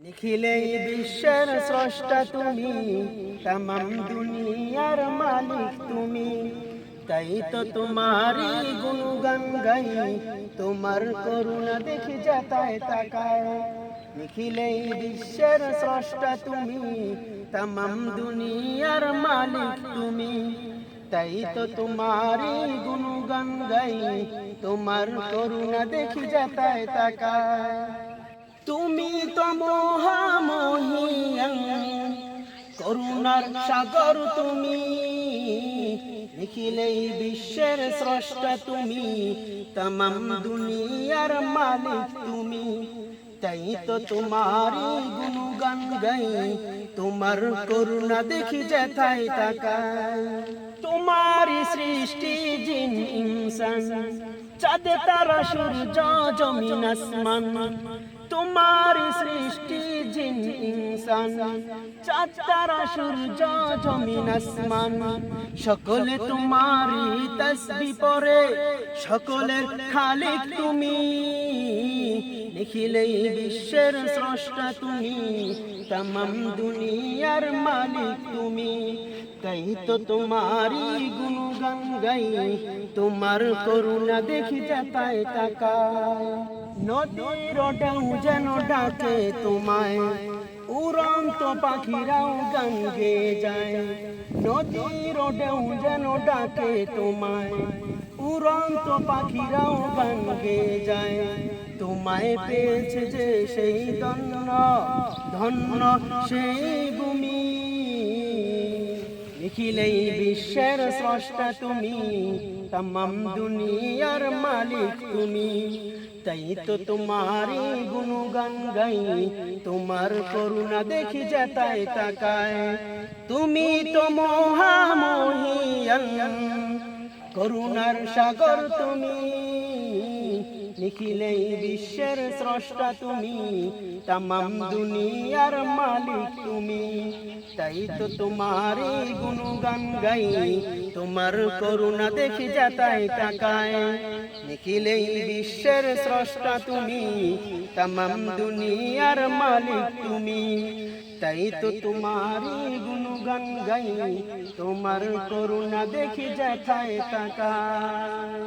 নিখিলেই বিশ্বের স্রষ্টা তুমি, তামাম দুনিয়ার মালিক তুমি। তাই তো তোমারই গুণগান গাই, তোমার করুণা দেখি যাতায় তাকায়। নিখিলেই বিশ্বের স্রষ্টা তুমি, তামাম দুনিয়ার মালিক তুমি। তাই তো তোমারই গুণগান গাই, তোমার করুণা দেখি যাতায় তাকায়। তুমি তো মহামহিয়ান করুণার সাগর তুমি। নিখিলেই বিশ্বের স্রষ্টা তুমি তাম দুনিয়ার মালিক তুমি। তাই তো তোমারই গুণগান গাই। তোমার করুণা দেখি যেথায় তাকায়। তোমারই সৃষ্টি জিন ইনসান, চাঁদ তারা সূর্য, জমিন আসমান। তোমারই সৃষ্টি জিন ইনসান, চাঁদ, তারা সূর্য, জমিন আসমান। সকলে তোমারই তসবি পরে সকলের খালিক তুমি। নিখিলেই বিশ্বের স্রষ্টা তুমি, তামাম দুনিয়ার মালিক তুমি। তাই তো তোমারই গুণগান গাই, তোমার করুণা দেখি যাতায় তাকায়। নদীর যেন ডাকে তোমায়, উড়ন্ত পাখিরাও গান গেয়ে যায়। নদীর ঢেউ যেন ডাকে তোমায় উড়ন্ত পাখিরাও গান গেয়ে যায়। তোমায় পেয়েছে যে সেই ধন্য ধন্য সেই ভূমি। নিখিলেই বিশ্বের স্রষ্টা তুমি, তমাম দুনিয়ার মালিক তুমি। তাই তো তোমারই গুণগান গাই, তোমার করুণা দেখি যেতায় তাকায়। তুমি তো মহামহিয়ান। করুণার সাগর তুমি। নিখিলেই বিশ্বের স্রষ্টা তুমি, তামাম দুনিয়ার মালিক তুমি। তাই তো তোমারই গুণগান গাই, তোমার করুণা দেখি যাতায় তাকায়। নিখিলেই বিশ্বের স্রষ্টা তুমি, তামাম দুনিয়ার মালিক তুমি। তাই তো তোমারই গুণগান গাই, তোমার করুণা দেখি যাতায় তাকায়।